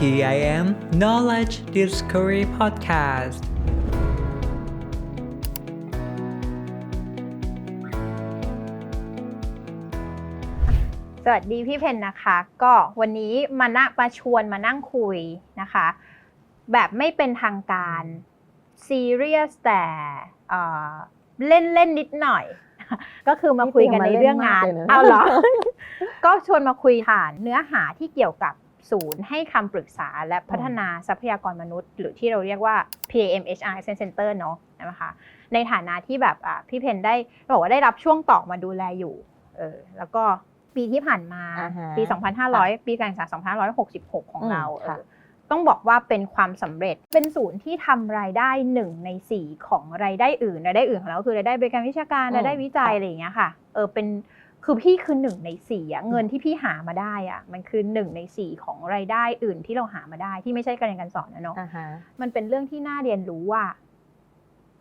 PIM Knowledge Discovery Podcast สวัสดีพี่เพนนะคะ ก็วันนี้มานะมาชวนมานั่งคุยนะคะ แบบไม่เป็นทางการซีเรียสแต่เล่นเล่นๆนิดหน่อย ก็คือมาคุยกันในเรื่องงานนี่เตรียมมาเล่นมากเลยนะเอาเหรอ ก็ชวนมาคุยผ่านเนื้อหาที่เกี่ยวกับ ศูนย์ให้คำปรึกษาและพัฒนาทรัพยากรมนุษย์ หรือที่เราเรียกว่า PAM HR Action Center เนอะนะคะในฐานะที่แบบอะพี่เพนได้บอกว่าได้รับช่วงต่อมาดูแลอยู่เออแล้วก็ปีที่ผ่านมาอ่าฮะปี 2500 ปีการศึกษา2566 ของอืมเราค่ะเออต้องบอกว่าเป็นความสำเร็จ เป็นศูนย์ที่ทำรายได้หนึ่งในสี่ของรายได้อื่น รายได้อื่นของเราก็คือรายได้บริการวิชาการอืมรายได้วิจัยค่ะอะไรอย่างเงี้ยค่ะ เออเป็น คือพี่คือหนึ่งในสี่อะเงินที่พี่หามาได้อะมันคือหนึ่งในสี่ของรายได้อื่นที่เราหามาได้ที่ไม่ใช่การเรียนการสอนนะเนาะอ่าฮะมันเป็นเรื่องที่น่าเรียนรู้ว่า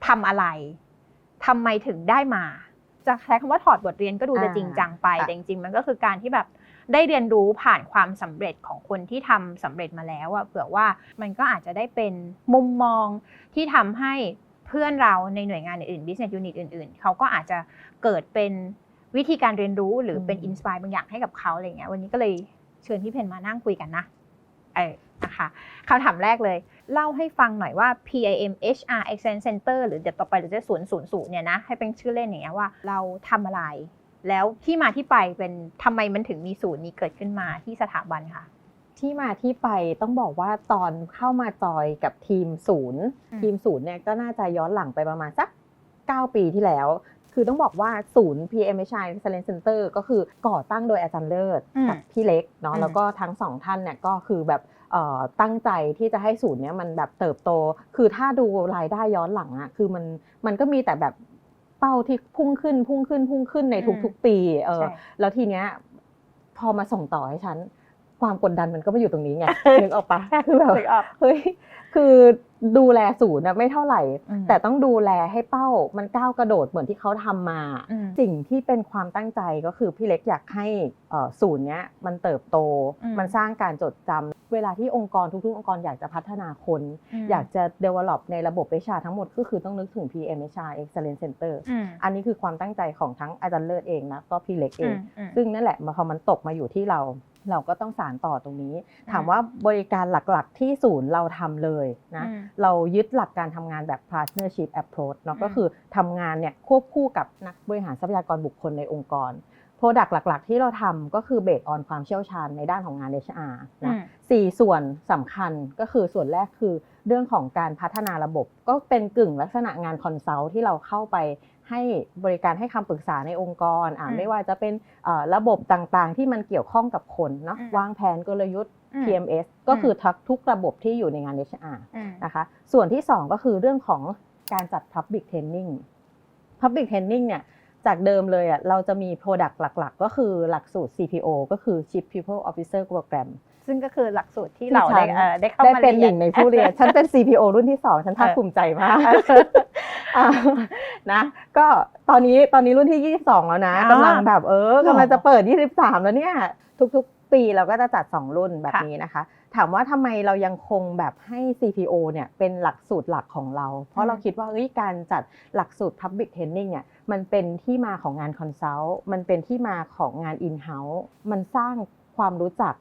ทำอะไรทำไมถึงได้มา จะใช้คำว่าถอดบทเรียนก็ดูจะอ่าจริงจังไปค่ะแต่จริงๆมันก็คือการที่แบบได้เรียนรู้ผ่านความสำเร็จของคนที่ทำสำเร็จมาแล้วอะเผื่อว่ามันก็อาจจะได้เป็นมุมมองที่ทำให้เพื่อนเราในหน่วยงานอื่นๆ business unit อื่น ๆ เขาก็อาจจะเกิดเป็น วิธีการเรียนรู้หรือเป็นอืมอินสปายบางอย่างให้กับเขาอะไรเงี้ยวันนี้ก็เลยเชิญพี่เพนมานั่งคุยกันนะเออนะคะคำถามแรกเลย เล่าให้ฟังหน่อยว่า PIM HR Excellence Center หรือเดี๋ยวต่อไปเราจะศูนย์ศูนย์ศูนย์เนี่ยนะให้เป็นชื่อเล่นอย่างเงี้ยว่าเราทำอะไร แล้วที่มาที่ไปเป็นทำไมมันถึงมีศูนย์นี้เกิดขึ้นมาที่สถาบันค่ะที่มาที่ไปต้องบอกว่าตอนเข้ามาจอยกับทีมศูนย์อืมทีมศูนย์เนี่ยก็น่าจะย้อนหลังไปประมาณสัก9ปีที่แล้ว คือต้องบอกว่าศูนย์ PMHI Excellence Center ก็คือก่อตั้งโดยอาจารย์เลิศอืมกับพี่เล็กเนาะอืมแล้วก็ทั้งสองท่านเนี่ยก็คือแบบเอ่อตั้งใจที่จะให้ศูนย์เนี้ยมันแบบเติบโต คือถ้าดูรายได้ย้อนหลังอะคือมันมันก็มีแต่แบบเป้าที่พุ่งขึ้นพุ่งขึ้นพุ่งขึ้นในทุกๆปีเออใช่แล้วทีเนี้ยพอมาส่งต่อให้ฉัน ความกดดันมันก็มาอยู่ตรงนี้ไงนึกออกปะคือแบบนึกออกเฮ้ยคือดูแลศูนย์นะไม่เท่าไหร่อืมแต่ต้องดูแลให้เป้ามันก้าวกระโดดเหมือนที่เขาทำมาอืมสิ่งที่เป็นความตั้งใจก็คือพี่เล็กอยากให้เอ่อศูนย์เนี้ยมันเติบโตอืมมันสร้างการจดจำเวลาที่องค์กรทุกๆ องค์กรอยากจะพัฒนาคนมอยากจะ develop ในระบบวิชาทั้งหมด ก็คือต้องนึกถึง PMHR Excellence Center อืมอันนี้คือความตั้งใจของทั้งอาจารย์เลิศเองนะก็พี่เล็กเองอืมซึ่งนั่นแหละพอมันตกมาอยู่ที่เรา เราก็ต้องสารต่อตรงนี้ ถามว่าบริการหลักๆ ที่ศูนย์เราทำเลยนะอืมเรายึดหลักการทำงานแบบ partnership approach เนาะอืมก็คือทำงานเนี่ยควบคู่กับนักบริหารทรัพยากรบุคคลในองค์กร Product หลัก ๆ ที่เราทำก็คือ based on ความเชี่ยวชาญในด้านของงาน HR อืนะมสี่ส่วนสำคัญก็คือส่วนแรกคือเรื่องของการพัฒนาระบบ ก็เป็นกึ่งลักษณะงานคอนซัลท์ที่เราเข้าไป ให้บริการให้คำปรึกษาในองค์กรอ่าอืมไม่ว่าจะเป็นเอ่อระบบต่างๆ ที่มันเกี่ยวข้องกับคนเนาะอืมวางแผนกลยุทธ์อืม PMS ก็คือทักทุกระบบที่อยู่ในงาน HR อืมนะคะ ส่วนที่ 2 ก็คือเรื่องของการจัด Public Training Public Training เนี่ยจากเดิมเลยอะเราจะมี Product หลัก ๆ ก็คือหลักสูตร CPO ก็คือ Chief People Officer Program ซึ่งก็คือหลักสูตรที่ที่เราฉัได้นเอ่อได้เข้าได้มาเป็นหเรียนึ่นงในผู้เรียน ฉันเป็น CPO รุ่นที่ 2 ฉันภาคเออภูมิใจมากอะนะ ก็ตอนนี้ตอนนี้รุ่นที่ 22 แล้วนะอ่ากำลังแบบเออหรอกำลังจะเปิด 23 แล้วเนี่ยทุกๆ ปีเราก็จะจัด 2 รุ่นแบบค่ะนี้นะคะ ถามว่าทำไมเรายังคงแบบให้ CPO เนี่ยเป็นหลักสูตรหลักของเรา เพราะเราคิดว่าเอ้ยการจัดหลักสูตร Public Training เนี่ยมันเป็นที่มาของงานคอนซัลท์มันเป็นที่มาของงาน In-house มันสร้างความรู้จัก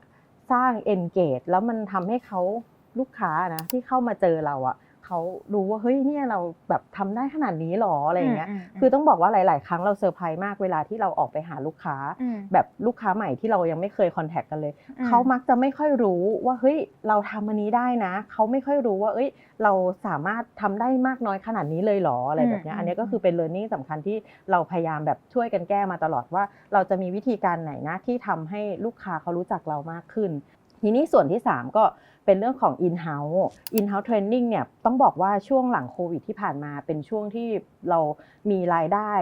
สร้าง engage แล้วมันทำให้เขาลูกค้านะที่เข้ามาเจอเราอะ่ะ เขารู้ว่าเฮ้ยเนี่ยเราแบบทำได้ขนาดนี้หรออะไรอย่างเงี้ยมมคือต้องบอกว่าหลาย ๆ ครั้งเราเซอร์ไพรส์มากเวลาที่เราออกไปหาลูกค้ามแบบลูกค้าใหม่ที่เรายังไม่เคยคอนแทคกันเลยอืมเขามักจะไม่ค่อยรู้ว่าเฮ้ยเราทำอันนี้ได้นะเขาไม่ค่อยรู้ว่าเอ้ยเราสามารถทำได้มากน้อยขนาดนี้เลยเหรออะไรแบบเนี้ยอืมอันนี้ก็คือเป็น learning สำคัญที่เราพยายามแบบช่วยกันแก้มาตลอดว่า เราจะมีวิธีการไหนนะที่ทำให้ลูกค้าเขารู้จักเรามากขึ้น ทีนี้ส่วนที่ 3 ก็ เป็นเรื่องของ in-house in-house training เนี่ยต้องบอกว่าช่วงหลังโควิดที่ผ่านมาเป็นช่วงที่เรามีรายได้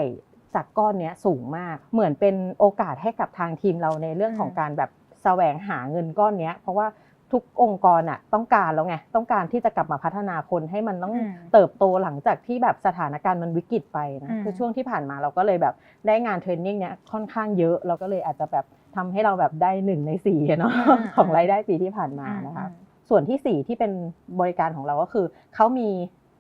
จากก้อนเนี้ยสูงมาก เหมือนเป็นโอกาสให้กับทางทีมเราในเรื่องของอืมการแบบแสวงหาเงินก้อนเนี้ยเพราะว่าทุกองค์กรอะต้องการแล้วไงต้องการที่จะกลับมาพัฒนาคนให้มันต้องอืมเติบโตหลังจากที่แบบสถานการณ์มันวิกฤตไปนะอืมคือช่วงที่ผ่านมาเราก็เลยแบบได้งานเทรนนิ่งเนี้ยค่อนข้างเยอะเราก็เลยอาจจะแบบทำให้เราแบบได้หนึ่งในสี่อะเนาะอืมของรายได้ปีที่ผ่านมานะคะอืม ส่วนที่สี่ที่เป็นบริการของเราก็คือเขามี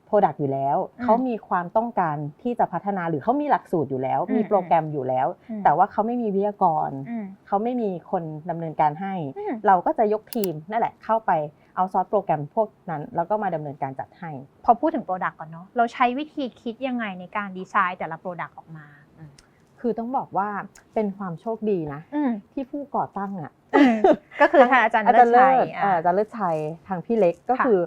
Product อยู่แล้วอืมเขามีความต้องการที่จะพัฒนาหรือเขามีหลักสูตรอยู่แล้วอืมมีโปรแกรมอยู่แล้วอืมแต่ว่าเขาไม่มีวิทยากรอืมเขาไม่มีคนดำเนินการให้อืมเราก็จะยกทีมนั่นแหละเข้าไปเอาซอสโปรแกรมพวกนั้น แล้วก็มาดำเนินการจัดให้ พอพูดถึง Product ก่อนเนาะเราใช้วิธีคิดยังไงในการดีไซน์แต่ละ Product ออกมาอืมคือต้องบอกว่าเป็นความโชคดีนะอืมที่ผู้ก่อตั้งอะ ก็คือท่านอาจารย์อาจารย์เลิเลิศศชัยเอ่ออาจารย์เลิศชัยทางพี่เล็กก็ค่ะคือ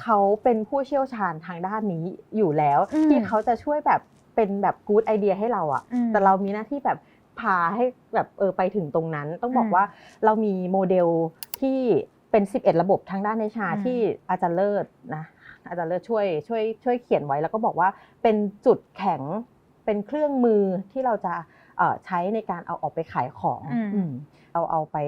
เขาเป็นผู้เชี่ยวชาญทางด้านนี้อยู่แล้วอืมที่เขาจะช่วยแบบเป็นแบบกู๊ดไอเดียให้เราอะอืมแต่เรามีหน้าที่แบบพาให้แบบเออไปถึงตรงนั้น ต้องบอกอืมว่าเรามีโมเดลที่เป็น 11 ระบบทางด้านในชาอืมที่อาจารย์เลิศนะอาจารย์เลิศช่วยช่วยช่วยเขียนไว้แล้วก็บอกว่าเป็นจุดแข็งเป็นเครื่องมือที่เราจะเอ่อ ใช้ในการเอาออกไปขายของอืมอืมเอาเอาไป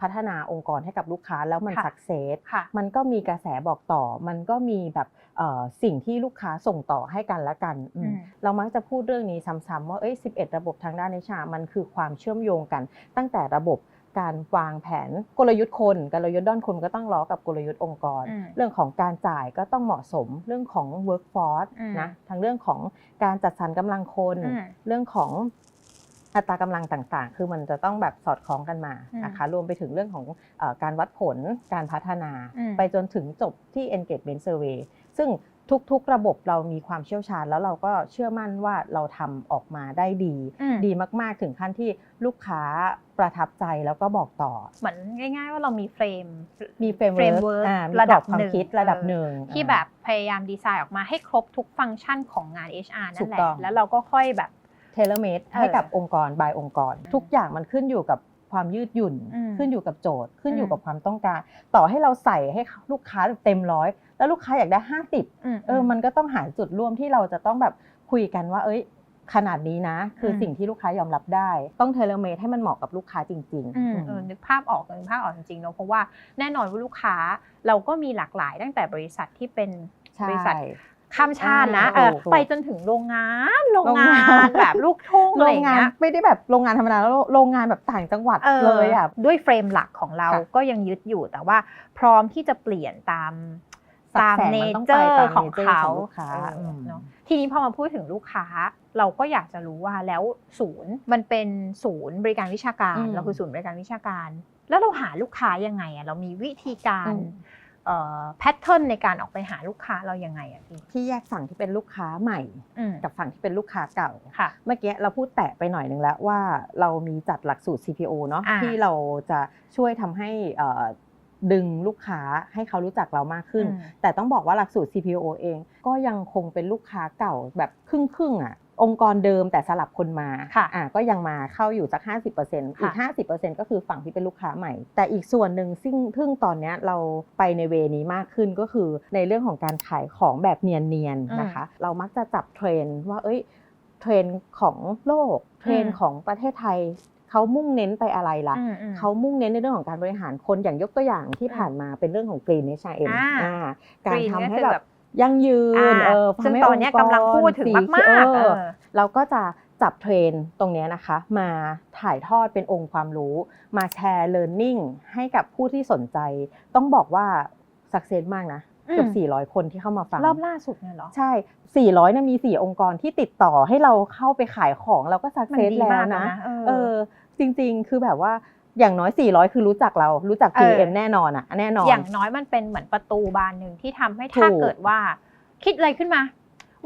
พัฒนาองค์กรให้กับลูกค้าแล้วมันค่ะสักเซสค่ะมันก็มีกระแสบอกต่อ มันก็มีแบบเอ่อสิ่งที่ลูกค้าส่งต่อให้กันและกันอืมอืมเรามักจะพูดเรื่องนี้ซ้ำๆว่าเอ้ย11 ระบบทางด้านนิชา มันคือความเชื่อมโยงกัน ตั้งแต่ระบบการวางแผนกลยุทธ์คนกลยุทธ์ด้านคนก็ต้องล้อกับกลยุทธ์องค์กรอืมเรื่องของการจ่ายก็ต้องเหมาะสมเรื่องของ workforce อืมนะทั้งเรื่องของการจัดสรรกำลังคนอืมเรื่องของ อัตรากำลังต่างๆ คือมันจะต้องแบบสอดคล้องกันมาอืมนะคะรวมไปถึงเรื่องของเออการวัดผลการพัฒนาอืมไปจนถึงจบที่ engagement survey ซึ่งทุกๆ ระบบเรามีความเชี่ยวชาญ แล้วเราก็เชื่อมั่นว่าเราทำออกมาได้ดีอืมดีมากๆถึงขั้นที่ลูกค้าประทับใจแล้วก็บอกต่อ เหมือนง่าย ๆ ว่าเรามีเฟรมมีเฟรม framework อ่ามีระดับกอบความหนึ่งคิดระดับหนึ่งที่อ่าแบบพยายามดีไซน์ออกมาให้ครบทุกฟังก์ชันของงาน HR นั่ถูนกแหละต้องแล้วเราก็ค่อยแบบ เทเลเมดเออให้กับองค์กรบายองค์กร ทุกอย่างมันขึ้นอยู่กับความยืดหยุ่นอืมขึ้นอยู่กับโจทย์ ขึ้นอยู่อืมกับความต้องการ ต่อให้เราใส่ให้ลูกค้าแบบเต็มร้อยแล้วลูกค้าอยากได้ 50มเออมันก็ต้องหาจุดร่วมที่เราจะต้องแบบคุยกันว่า เอ้ย ขนาดนี้นะ คืออมสิ่งที่ลูกค้ายอมรับได้ ต้องเทเลเมดให้มันเหมาะกับลูกค้าจริงอืมอืมเออนึกภาพออกนึกภาพออกจริงๆเนอะเพราะว่าแน่นอนว่าลูกค้าเราก็มีหลากหลาย ตั้งแต่บริษัทที่เป็นใช่บริษัท ข้ามชาตินะอ่าเออถูกถูกไปจนถึงโรงงานโรงโรงงางานนแบบลูกทุ่งอะโรไรงอย่างงานเงี้ยไม่ได้แบบโรงงานธรรมดาแล้วโรงงานแบบต่างจังหวัดออเลยอะด้วยเฟรมหลักของเราค่ะก็ยังยึดอยู่แต่ว่าพร้อมที่จะเปลี่ยนตามสัดตามแสนเนมันต้องเจอไปตามร์ของ nature เขาของลูกค้าเอออมเนอะทีนี้พอมาพูดถึงลูกค้า เราก็อยากจะรู้ว่าแล้วศูนย์มันเป็นศูนย์บริการวิชาการอืมเราคือศูนย์บริการวิชาการ แล้วเราหาลูกค้ายังไงอะเรามีวิธีการอืม แพทเทิร์นในการออกไปหาลูกค้าเรายังไงอะพี่ที่แยกฝั่งที่เป็นลูกค้าใหม่อืมกับฝั่งที่เป็นลูกค้าเก่าค่ะเมื่อกี้เราพูดแตะไปหน่อยหนึ่งแล้วว่าเรามีจัดหลักสูตร CPO เนาะอ่าที่เราจะช่วยทำให้เอ่อดึงลูกค้าให้เขารู้จักเรามากขึ้นอืมแต่ต้องบอกว่าหลักสูตร CPO เอง ก็ยังคงเป็นลูกค้าเก่าแบบครึ่งครึ่งๆอะ องค์กรเดิมแต่สลับคนมาค่ะอ่าก็ยังมาเข้าอยู่สัก 50%อีก 50%ก็คือฝั่งที่เป็นลูกค้าใหม่ แต่อีกส่วนหนึ่งซึ่งซึ่งตอนเนี้ยเราไปในเวนี้มากขึ้นก็คือในเรื่องของการขายของแบบเนียนๆนะคะ เรามักจะจับเทรนด์ว่าเอ้ยเทรนด์ของโลก เทรนด์ของประเทศไทยเขามุ่งเน้นไปอะไรล่ะอืมอืมเขามุ่งเน้นในเรื่องของการบริหารคนอย่างยกตัวอย่างที่อืมผ่านมาเป็นเรื่องของกรีนเนชเอ็มอ่าการ Green ทำก็ให้คือแบแบบบ ยั่งยืนอ่าเออซึ่งทำให้ตอนเนี้ยค์รกำลังพูดถึงสีมากๆเอเอออเราก็จะจับเทรนด์ตรงเนี้ยนะคะ มาถ่ายทอดเป็นองค์ความรู้ มาแชร์ learning ให้กับผู้ที่สนใจ ต้องบอกว่าสักเซสมากนะเกือบอืม400 คนที่เข้ามาฟัง รอบล่าสุดเนี่ยเหรอ ใช่ 400เนี่ยมี 4 องค์กรที่ติดต่อให้เราเข้าไปขายของเราก็สักมันเซสดีแล้วมากเลยนะนะเออเออ จริง ๆ คือแบบว่า อย่างน้อย 400 คือรู้จักเรารู้จักเออ PM แน่นอนอะแน่นอน อย่างน้อยมันเป็นเหมือนประตูบานหนึ่งที่ทำให้ถ้าถูกเกิดว่า คิดอะไรขึ้นมา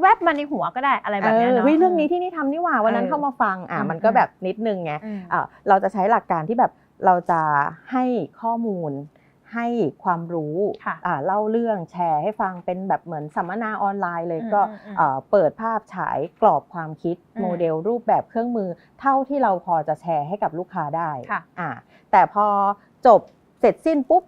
แวบมาในหัวก็ได้อะไรแบบเนี้ยเออเนาะเฮ้ยเรื่องนี้ที่นี่ทำนี่หว่าวันนั้นเออเข้ามาฟังอะอืมมันก็แบบนิดนึงไงอืมอะเราจะใช้หลักการที่แบบเราจะให้ข้อมูล ให้ความรู้ค่ะอะเล่าเรื่องแชร์ให้ฟังเป็นแบบเหมือนสัมมนาออนไลน์เลยอืมก็อืมอืมเอ่อเปิดภาพฉายกรอบความคิดอืมโมเดลรูปแบบเครื่องมือ เท่าที่เราพอจะแชร์ให้กับลูกค้าได้ค่ะอะแต่พอจบเสร็จสิ้นปุ๊บ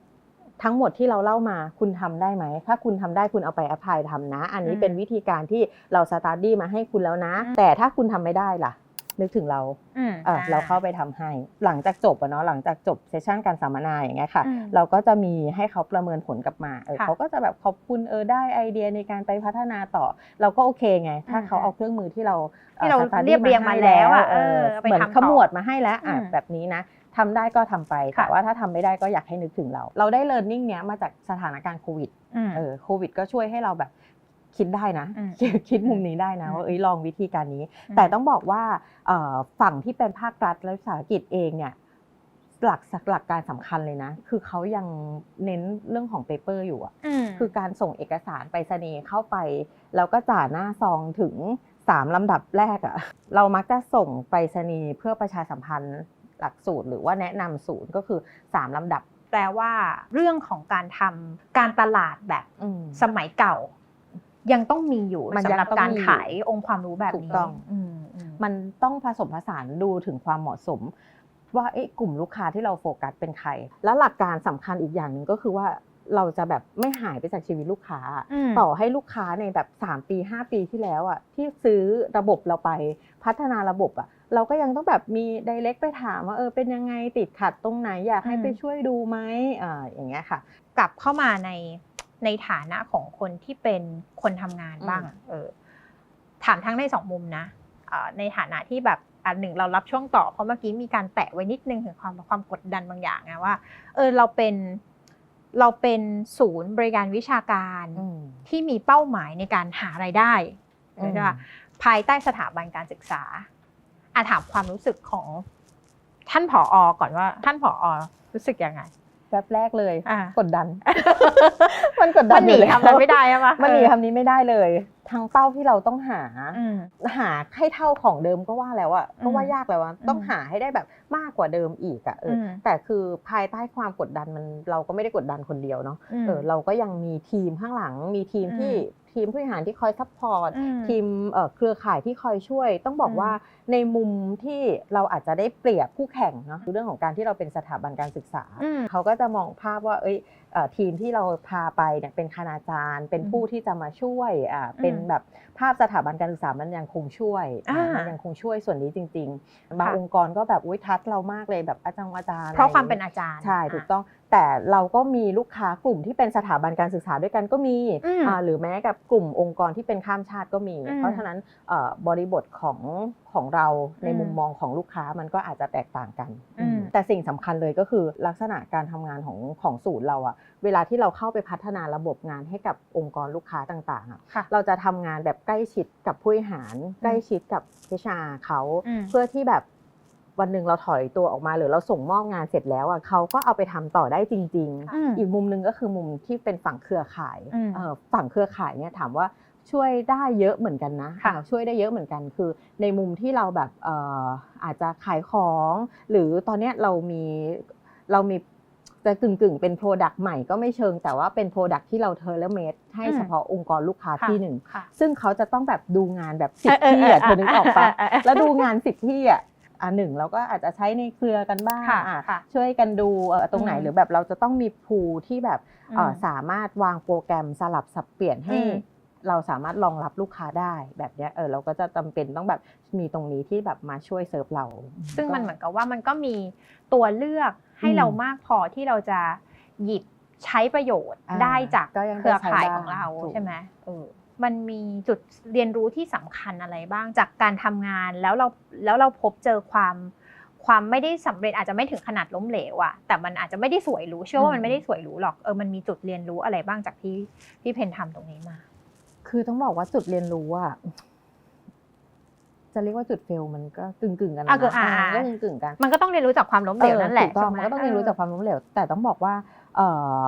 ทั้งหมดที่เราเล่ามาคุณทำได้ไหม ถ้าคุณทำได้คุณเอาไปอภัยทำนะ อันนี้อืมเป็นวิธีการที่เราสตาร์ดี้มาให้คุณแล้วนะอืมแต่ถ้าคุณทำไม่ได้ล่ะ นึกถึงเราอืมเออเราเข้าไปทำให้ หลังจากจบอะเนาะหลังจากจบเซสชันการสัมมนาอย่างเงี้ยค่ะ อืม เราก็จะมีให้เขาประเมินผลกลับมาเออค่ะเขาก็จะแบบขอบคุณเออได้ไอเดียในการไปพัฒนาต่อ เราก็โอเคไง ถ้าอืมเขาเอาเครื่องมือที่เราที่เราอ่อ study เรียบเรียงมาแล้วอะเออเออเอาไปเหมือนทำต่อขมวดมาให้แล้วอะอืมแบบนี้นะทำได้ก็ทำไปค่ะ แต่ว่าถ้าทำไม่ได้ก็อยากให้นึกถึงเรา เราได้ learning เนี้ยมาจากสถานการณ์โควิด อืม เออโควิดก็ช่วยให้เราแบบ คิดได้นะอืมคิดคิดมุมนี้ได้นะอืมว่าเอ้ยลองวิธีการนี้อืมแต่ต้องบอกว่าเอ่อฝั่งที่เป็นภาครัฐและวิสาหกิจเองเนี่ยหลักหลักการสำคัญเลยนะ คือเขายังเน้นเรื่องของเปเปอร์อยู่อะมคือการส่งเอกสารไปรษณีย์เข้าไป แล้วก็จ่าหน้าซองถึง3ลำดับแรกอะเรามักจะส่งไปรษณีย์เพื่อประชาสัมพันธ์หลักสูตร หรือว่าแนะนำศูนย์ก็คือ3ลำดับ แปลว่าเรื่องของการทำการตลาดแบบอืมสมัยเก่า ยังต้องมีอยู่มันสำยังหรับต้องการมีอยู่ขายองค์ความรู้แบบถูกนี้ต้องอืมอืมมันต้องผสมผสานดูถึงความเหมาะสม ว่าเอ๊ะกลุ่มลูกค้าที่เราโฟกัสเป็นใคร แล้วหลักการสำคัญอีกอย่างหนึ่งก็คือว่าเราจะแบบไม่หายไปจากชีวิตลูกค้ามต่อให้ลูกค้าในแบบ 3 ปี 5 ปีที่แล้วอะที่ซื้อระบบเราไปพัฒนาระบบอะเราก็ยังต้องแบบมี d ดเ c t ไปถามว่าเออเป็นยังไงติดขัดตรงไหนอยากให้อืมไปช่วยดูไหมอ่าอย่างเงี้ยค่ะ กลับเข้ามาใน ในฐานะของคนที่เป็นคนทำงานอืมบ้างอะเออถามทั้งในสองมุมนะเอ่อในฐานะที่แบบอันหนึ่งเรารับช่วงต่อเพราะเมื่อกี้มีการแตะไว้นิดนึงถึงความความกดดันบางอย่างไงว่าเออเราเป็นเราเป็นศูนย์บริการวิชาการอืมที่มีเป้าหมายในการหารายได้อืมใช่ปะภายใต้สถาบันการศึกษาอาถามความรู้สึกของท่านผออก่อนว่า ท่านผออรู้สึกยังไง แป๊บแรกเลยอ่ากดดัน มันกดดัมันนหนีอยู่แล้วคำนั้นไม่ได้ใช่ปะมันหนีเออคำนี้ไม่ได้เลยทั้งเป้าที่เราต้องหา อืม หาให้เท่าของเดิมก็ว่าแล้วอะอืมก็ว่ายากแล้วอะต้องอืมหาให้ได้แบบมากกว่าเดิมอีกอะเอออม แต่คือภายใต้ความกดดันมันเราก็ไม่ได้กดดันคนเดียวเนาะม เออเราก็ยังมีทีมข้างหลังมีทีมอืม ที่ ทีมผู้บริหารที่คอยซัพพอร์ตอืมทีมเอ่อเครือข่ายที่คอยช่วย ต้องบอกอืมว่าในมุมที่เราอาจจะได้เปรียบคู่แข่งเนาะคือเรื่องของการที่เราเป็นสถาบันการศึกษาอืมเขาก็จะมองภาพว่าเอ้ยเอ่อทีมที่เราพาไปเนี่ยเป็นคณาจารย์ เป็นอืมผู้ที่จะมาช่วยอ่าเป็นแบบภาพสถาบันการศึกษามันยังคงช่วยอ่ามันยังคงช่วยส่วนนี้จริง ๆ บางค่ะองค์กรก็แบบอุ้ยทัดเรามากเลยแบบอาจารย์อาจารย์เพราะความอไอย่งเป็นงี้ยอาจารย์ใช่ถูกอะต้อง แต่เราก็มีลูกค้ากลุ่มที่เป็นสถาบันการศึกษาด้วยกันก็มีอืมอ่าหรือแม้กับกลุ่มองค์กรที่เป็นข้ามชาติก็มีอืมเพราะฉะนั้นเอ่อบริบทของของเราในอืมมุมมองของลูกค้ามันก็อาจจะแตกต่างกันอืมแต่สิ่งสำคัญเลยก็คือลักษณะการทำงานของของศูนย์เราอะเวลาที่เราเข้าไปพัฒนาระบบงานให้กับองค์กรลูกค้าต่างๆอะค่ะเราจะทำงานแบบใกล้ชิดกับผู้บริหาร ใกล้ชิดกับ HR เขาอืมเพื่อที่แบบ วันหนึ่งเราถอยตัวออกมาหรือเราส่งมอบงานเสร็จแล้วอะเขาก็เอาไปทำต่อได้จริงอืมๆอีกมุมหนึงก็คือมุมที่เป็นฝั่งเครือข่ายอืมเอ่อฝั่งเครือข่ายเนี่ยถามว่าช่วยได้เยอะเหมือนกันนะค่ะอ่าช่วยได้เยอะเหมือนกันคือ ในมุมที่เราแบบเอ่ออาจจะขายของ หรือตอนเนี้ยเรามีเรามีจะกึ่งกึ่งๆเป็นโปรดักต์ใหม่ก็ไม่เชิง แต่ว่าเป็นโปรดักต์ที่เราเทเลเมดให้อืมเฉพาะองค์กรลูกค้าค่ะที่หนึ่งค่ะซึ่งเขาจะต้องแบบดูงานแบบสิบเออที่เอออะเธอนึกออกปะเออเออแล้วดูงานสิบที่อะ อะหนึ่งเราก็อาจจะใช้ในเครือกันบ้างค่ะอะค่ะช่วยกันดูเออตรงไหนอืมหรือแบบเราจะต้องมีพูลที่แบบเอ่ออมสามารถวางโปรแกรมสลับสับเปลี่ยนให้ อืม เราสามารถรองรับลูกค้าได้แบบเนี้ยเออเราก็จะจำเป็นต้องแบบมีตรงนี้ที่แบบมาช่วยเซิร์ฟเรา ซึ่งมันเหมือนกับว่ามันก็มีตัวเลือกให้อืมเรามากพอที่เราจะหยิบใช้ประโยชน์อ่าได้จากก็ยังเครือข่ายจะใช้ได้ของเราถูก ใช่ไหมเออ มันมีจุดเรียนรู้ที่สำคัญอะไรบ้างจากการทำงานแล้วเราแล้วเราพบเจอความความไม่ได้สำเร็จอาจจะไม่ถึงขนาดล้มเหลวอะแต่มันอาจจะไม่ได้สวยหรูเชื่อว่ามันไม่ได้สวยหรูหรอกเออมันมีจุดเรียนรู้อะไรบ้างจากที่ที่เพนทำตรงนี้มา คือต้องบอกว่าจุดเรียนรู้อะจะเรียกว่าจุดเฟลมันก็กึ่งกึ่งๆกันนะอะคืออ่าอ่าก็กึ่งกึ่งๆกัน มันก็ต้องเรียนรู้จากความล้มเหลวนั่นแหละถูกต้องใช่ไหมันก็ต้องเรียนรู้จากอความล้มเหลว แต่ต้องบอกว่า เอ่อ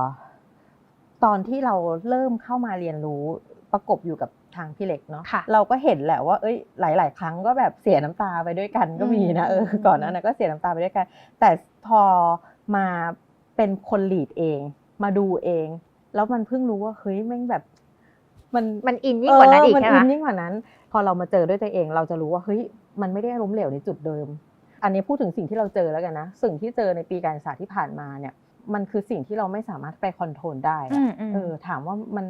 ตอนที่เราเริ่มเข้ามาเรียนรู้ ประกบอยู่กับทางพี่เล็กเนาะค่ะเราก็เห็นแหละว่าเอ้ยหลาย ๆ ครั้งก็แบบเสียน้ำตาไปด้วยกันก็มีนะเอออืมก่อนหนั้านนะก็เสียน้ำตาไปด้วยกัน แต่พอมาเป็นคนลีดเอง มาดูเอง แล้วมันเพิ่งรู้ว่าเฮ้ยแม่งแบบ มันมันอินยิ่งกว่านั้นอีกเมันใช่ไหมอินยิ่งกว่านั้น พอเรามาเจอด้วยตัวเอง เราจะรู้ว่าเฮ้ยมันไม่ได้ล้มเหลวในจุดเดิม อันนี้พูดถึงสิ่งที่เราเจอแล้วกันนะสิ่งที่เจอในปีการศึกษาที่ผ่านมาเนี่ย มันคือสิ่งที่เราไม่สามารถไปคอนโทรลได้อะอืมอืมเออถามว่ามัน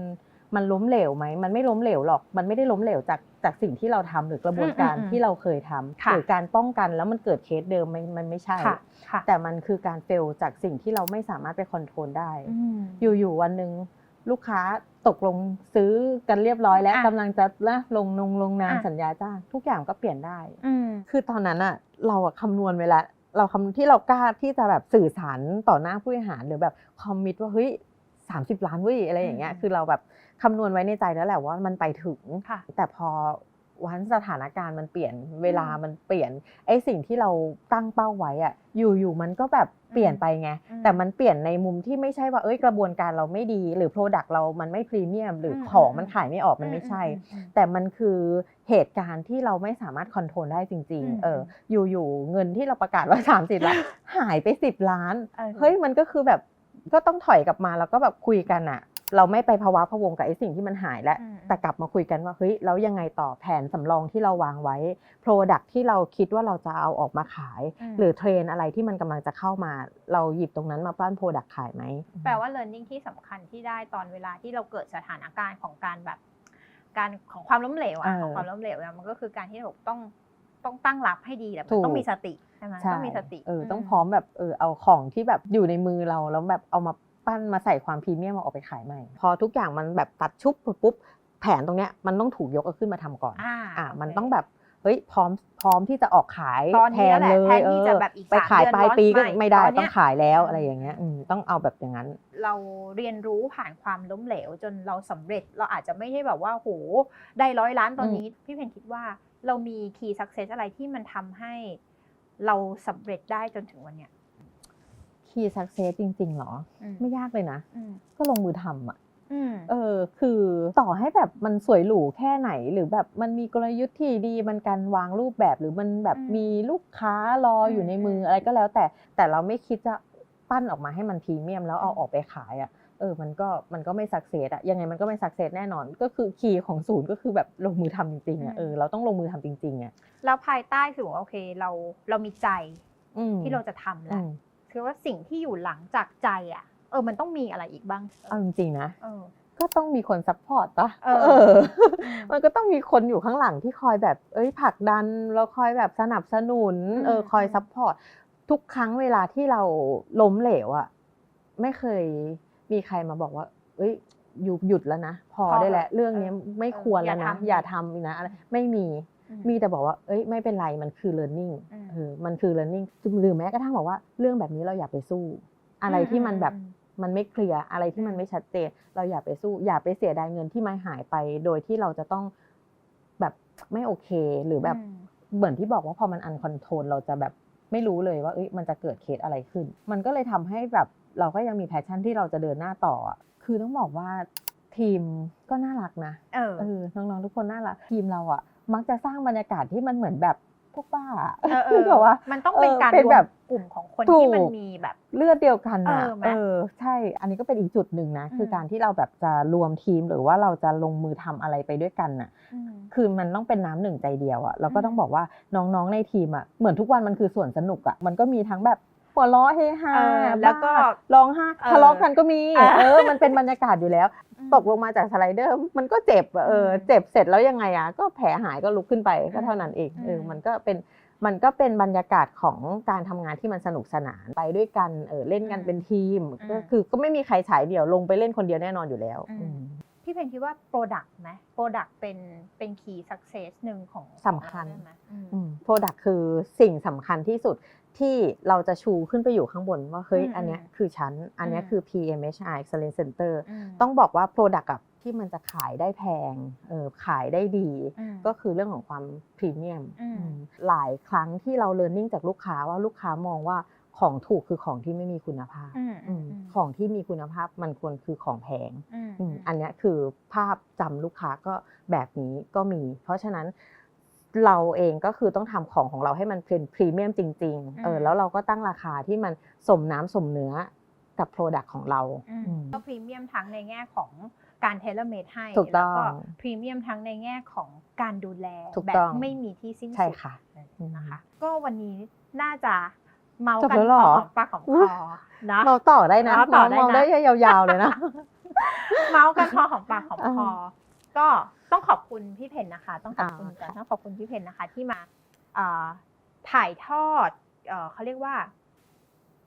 มันล้มเหลวไหมมันไม่ล้มเหลวหรอก มันไม่ได้ล้มเหลวจากจากสิ่งที่เราทำหรือกระบวนการอืมอืมที่เราเคยทำค่ะหรือการป้องกันแล้วมันเกิดเคสเดิมมันมันไม่ใช่ค่ะค่ะแต่มันคือการเฟลจากสิ่งที่เราไม่สามารถไปคอนโทรลได้อืมอยู่ๆวันหนึ่งลูกค้าตกลงซื้อกันเรียบร้อยแล้วอะกำลังจะนะลงนงลงนามอะสัญญาจ้างทุกอย่างก็เปลี่ยนได้อืมคือตอนนั้นอะเราอะคำนวณไว้แล้วเราคำที่เรากล้าที่จะแบบสื่อสารต่อหน้าผู้บริหารหรือแบบคอมมิตว่าเฮ้ยสามสิบล้านเว้ยอะไรอย่างเงี้ยอืมคือเราแบบ คำนวณไว้ในใจแล้วแหละว่ามันไปถึงค่ะแต่พอวันสถานการณ์มันเปลี่ยนเวลามันเปลี่ยนไอ้สิ่งที่เราตั้งเป้าไว้อะอยู่ๆมันก็แบบเปลี่ยนไปไงอืมแต่มันเปลี่ยนในมุมที่ไม่ใช่ว่าเอ้ยกระบวนการเราไม่ดี หรือโปรดักต์เรามันไม่พรีเมียม หรืออมของอืมมันขายไม่ออกมันไม่ใช่อืมอืมแต่มันคือเหตุการณ์ที่เราไม่สามารถคอนโทรลได้จริงอืมๆเออ อยู่ๆเงินที่เราประกาศว่า30ล้านหายไป10ล้านออเฮ้ยมันก็คือแบบก็ต้องถอยกลับมาแล้วก็แบบคุยกันอะ เราไม่ไปภาวะพะวงกับไอ้สิ่งที่มันหายแล้วอืมแต่กลับมาคุยกันว่าเฮ้ยแล้วยังไงต่อแผนสำรองที่เราวางไว้ โปรดักที่เราคิดว่าเราจะเอาออกมาขายมหรือเทรนอะไรที่มันกำลังจะเข้ามา เราหยิบตรงนั้นมาปั้นโปรดักขายไหมแปลว่า learning ที่สำคัญที่ได้ตอนเวลาที่เราเกิดสถานการณ์ของการแบบการของความล้มเหลวอะเออของความล้มเหลวอะมันก็คือการที่เราต้องต้องตั้งรับให้ดีแหละถูกต้องมีสติใช่ไหมใช่ต้องมีสติเออต้องมพร้อมแบบเออเอาของที่แบบอยู่ในมือเราแล้วแบบเอามา ปั้นมาใส่ความพรีเมียมมาออกไปขายใหม่ พอทุกอย่างมันแบบตัดชุบปุ๊บแผนตรงเนี้ยมันต้องถูกยกเอาขึ้นมาทำก่อนอ่าอ่าโเคมันต้องแบบเฮ้ยพร้อมพร้อมที่จะออกขายตอนนี้แทนแหละเลยแทนที่เอจะอแบบอีกไปสามขายเดือนปลายปีก็ launch ใหม่ไม่ได้ตอนเนี้ยต้องขายแล้วอืมอะไรอย่างเงี้ยอืมต้องเอาแบบอย่างนั้น เราเรียนรู้ผ่านความล้มเหลว จนเราสำเร็จเราอาจจะไม่ใช่แบบว่าโหได้ร้อยล้านตอนนี้ พี่เพนคิดว่าเรามี key success อะไรที่มันทำให้เราสำเร็จได้จนถึงวันเนี้ย คีย์สักเซสจริงๆเหรออืมไม่ยากเลยนะอืมก็ลงมือทำอะอืมเออคือต่อให้แบบมันสวยหรูแค่ไหนหรือแบบมันมีกลยุทธ์ที่ดีมันการวางรูปแบบหรือมันแบบอืมมีลูกค้ารออยู่อืมในมืออืมอะไรก็แล้วแต่แต่เราไม่คิดจะปั้นออกมาให้มันพรีเมียมแล้วเอาอืมออกไปขายอะเออมันก็มันก็ไม่สักเซสอะยังไงมันก็ไม่สักเซสแน่นอน ก็คือคีย์ของศูนย์ก็คือแบบลงมือทำจริงๆอะเออเราต้องลงมือทำจริงๆอะแล้วภายใต้คือว่าโอเคเราเรามีใจอืมที่เราจะทำอืแล้วม คือว่าสิ่งที่อยู่หลังจากใจอะ เออมันต้องมีอะไรอีกบ้างเอาจริงๆนะเออ ก็ต้องมีคนซัพพอร์ตปะเออเอออืมมันก็ต้องมีคนอยู่ข้างหลังที่คอยแบบ เอ้ยผลักดันแล้วคอยแบบสนับสนุนอืมเออคอยอืมซัพพอร์ตทุกครั้งเวลาที่เราล้มเหลวอะไม่เคยมีใครมาบอกว่า เอ้ยหยุดหยุดแล้วนะพอได้แล้วเรื่องนี้ไม่ควรแล้วนะอย่าทำอีกนะอะไรไม่มีอื มีแต่บอกว่า เอ้ย ไม่เป็นไร มันคือ learning อืมเออ มันคือ learning หรือแม้กระทั่งบอกว่าเรื่องแบบนี้เราอย่าไปสู้ อะไรที่มันแบบอืมมันไม่เคลียร์ อะไรที่มันไม่ชัดเจน เราอย่าไปสู้ อย่าไปเสียดายเงินที่มันหายไป โดยที่เราจะต้องแบบไม่โอเค หรือแบบอืมเหมือนที่บอกว่าพอมันอันคอนโทรลเราจะแบบไม่รู้เลยว่าเอ้ย มันจะเกิดเคสอะไรขึ้น มันก็เลยทำให้แบบเราก็ยังมีแพชชั่นที่เราจะเดินหน้าต่ออะคือต้องบอกว่า ทีมก็น่ารักนะเออเออน้องๆทุกคนน่ารักทีมเราอะมักจะสร้างบรรยากาศที่มันเหมือนแบบพวกบ้าเออเอคืออแบบว่ามันต้องเป็นการเออเป็นรวแบมบกลุ่มของคนถูกที่มันมีแบบเลือดเดียวกันนะเออไหมเออใช่ อันนี้ก็เป็นอีกจุดหนึ่งนะ คือมการที่เราแบบจะรวมทีมหรือว่าเราจะลงมือทำอะไรไปด้วยกันน่ะอืมคือมันต้องเป็นน้ำหนึ่งใจเดียวอะเราก็อืมต้องบอกว่าน้องๆในทีมอะเหมือนทุกวันมันคือส่วนสนุกอะมันก็มีทั้งแบบหัวเราะเฮฮาเออแล้วก็บ้าร้องไห้เออทะเลาะกันก็มีเออเออ มันเป็นบรรยากาศอยู่แล้ว ตกลงมาจากสไลเดอร์มันก็เจ็บอะเอออืมเจ็บเสร็จแล้วยังไงอะก็แผลหายก็ลุกขึ้นไปก็เท่านั้นเองเอออืมมันก็เป็นมันก็เป็นบรรยากาศของการทำงานที่มันสนุกสนานไปด้วยกันเออเล่นกันเป็นทีม ก็คือก็ไม่มีใครฉายเดี่ยวลงไปเล่นคนเดียวแน่นอนอยู่แล้วอืมพี่เพนคิดว่า Product ไหม Product เป็นเป็น key success หนึ่งของสำคัญของเราได้ไหมอืมโปรดักคือสิ่งสำคัญที่สุด ที่เราจะชูขึ้นไปอยู่ข้างบนว่าเฮ้ยอืมอันเนี้ยคือชั้นอันเนี้ยอืมคือ PMHI Excellence Center มต้องบอกว่า Product อะที่มันจะขายได้แพงเออขายได้ดีอืมก็คือเรื่องของความพรีเมียมอืมหลายครั้งที่เราเรียนรู้จากลูกค้าว่าลูกค้ามองว่าของถูกคือของที่ไม่มีคุณภาพอืมอืมของที่มีคุณภาพมันควรคือของแพงอืมอืมอันเนี้ยคือภาพจำลูกค้าก็แบบนี้ก็มี เพราะฉะนั้น เราเองก็คือต้องทำของของเราให้มันเป็นพรีเมียมจริงๆเออแล้วเราก็ตั้งราคาที่มันสมน้ำสมเนื้อกับโปรดักต์ของเราอืมอืมก็พรีเมียมทั้งในแง่ของการเทเลเมดให้ถูกต้องแล้วก็พรีเมียมทั้งในแง่ของการดูแลถูกแบต้บองไม่มีที่สิ้นสุดใช่ค่ะนะคะก็วันนี้น่าจะเมาจบกันแล้วเหรพออหอมปากหอมคอนะเราต่อได้นะเราต่อได้นะมองได้ยาวๆเลยนะ เมาส์กันพอหอมปากหอมอ่าคอก็ ต้องขอบคุณพี่เพนนะคะ ต้องขอบคุณอ่าก่อนต้องขอบคุณพี่เพนนะคะ ที่มาเอ่อถ่ายทอดเอ่อเขาเรียกว่า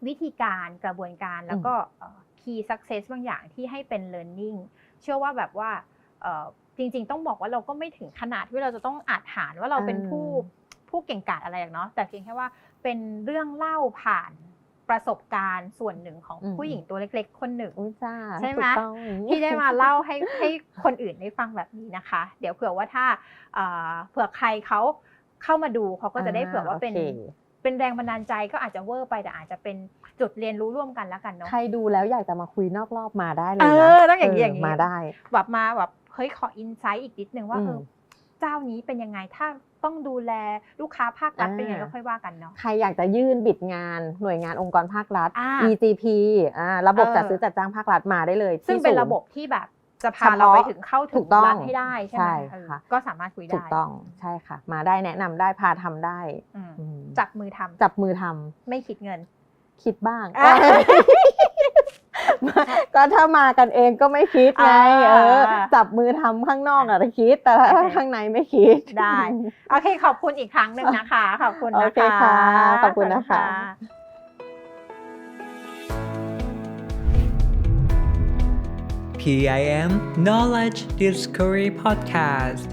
วิธีการกระบวนการแล้วก็เอ่อ key success บางอย่างที่ให้เป็น learning เชื่อว่าแบบว่าเอ่อจริง ๆ ต้องบอกว่าเราก็ไม่ถึงขนาดที่เราจะต้องอาจฐานว่าเราเป็นผู้ผู้เก่งกาจอะไรอย่างเนาะแต่เพียงแค่ว่าเป็นเรื่องเล่าผ่าน ประสบการณ์ส่วนหนึ่งของอืมผู้หญิงตัวเล็ก ๆ คนหนึ่งอุ้ยจ้าใช่ไหมถูกต้องที่ได้มาเล่าให้ให้คนอื่นได้ฟังแบบนี้นะคะ เดี๋ยวเผื่อว่าถ้าเอ่อเผื่อใครเขาเข้ามาดูเขาก็จะได้เผื่อว่าเป็นโคเป็นแรงบันดาลใจก็อาจจะเวอร์ไปแต่อาจจะเป็นจุดเรียนรู้ร่วมกันแล้วกันเนาะใครดูแล้วอยากจะมาคุยนอกรอบมาได้เลยเอนะอต้องอย่างนี้อย่างนี้มาได้แบบมาแบบเฮ้ยขออินไซต์อีกนิดนึงว่าอืมเออเจ้านี้เป็นยังไงถ้า ต้องดูแลลูกค้าภาครัฐเป็นยังไงอ่าก็ค่อยว่ากันเนาะใครอยากจะยื่นบิดงานหน่วยงานองค์กรภาครัฐอ่า EGP อ่าระบบเออจัดซื้อจัดจ้างภาครัฐมาได้เลย ซึ่งที่เป็นศูย์ระบบที่แบบจะพาเฉพาะเราไปถึงเข้าถึถูงกต้องรัฐให้ได้ใช่ไหมใช่เออค่ะก็สามารถคุยได้ถูกต้องใช่ค่ะ มาได้แนะนำได้พาทำได้อืมอืมจับมือทำจับมือทำไม่คิดเงิน คิดบ้างอ่า ก็ถ้ามากันเองก็ไม่คิดไงอ่าเออจับมือทำข้างนอกอะคิด แต่โอเคข้างในไม่คิดได้โอเคขอบคุณอีกครั้งหนึ่งนะคะขอบคุณนะคะโอเคค่ะขอบคุณนะคะสวัสดี PIM Knowledge Discovery Podcast